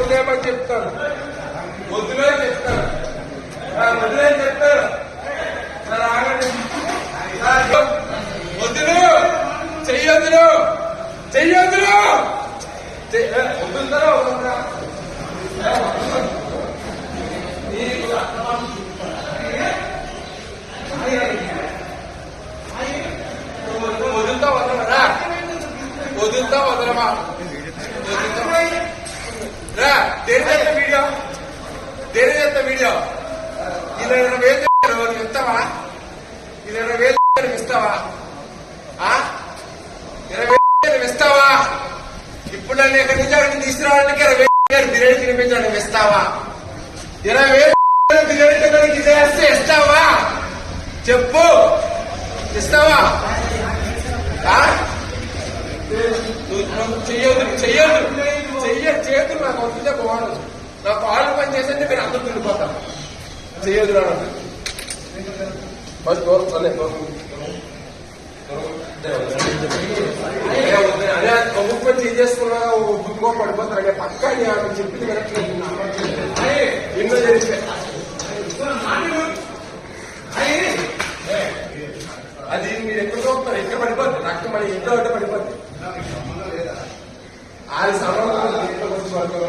చెప్తాను వద్దులే చెప్తాను ఆ, వద్దులే చెప్తాను సార్ ఆగండి వద్దులు చెయ్యొద్దులు చెయ్యొద్దులు చెయ్య- ఏ, వదులుతా వదలరా వదులుతా వదలమా వదులుతా రా దేని చేస్తా వీడియో? దేని చేస్తా వీడియో? ఇలా ఇరవై వేలు నువ్వు ఇస్తావా ఇలా ఇరవై వేలు చెప్పారు, ఇస్తావా ఆ? ఇరవై వేలు ఇస్తావా ఇప్పుడు నన్ను ఎక్కడి నుంచి అక్కడికి తీసుకురావడానికి ఇరవై వేలు బిర్యానీ ఇస్తావా ఇరవై వేలు బిర్యానీ తినడానికి ఇదేస్తే ఇస్తావా చెప్పు. ఇస్తావా ఆ? నువ్వు చెయ్యొద్దు చెయ్యొద్దు. బాగుండదు నా కాళ్ళు పని చేసేది మీరు అందరూ తిరిగిపోతారు చేయదు రాడు ఫస్ట్ గో అదే గో అదే కొమ్ముకు చేసేసుకున్నా బుద్ధిగో పడిపోతారు. అదే పక్క చెప్పింది ఎన్నో తెలిసే అది మీరు ఎక్కడ చూస్తారు ఎక్కడ పడిపోద్ది? రక్తం మరి ఇంట్లో అంటే పడిపోద్ది. ఆ సంవత్సరాలు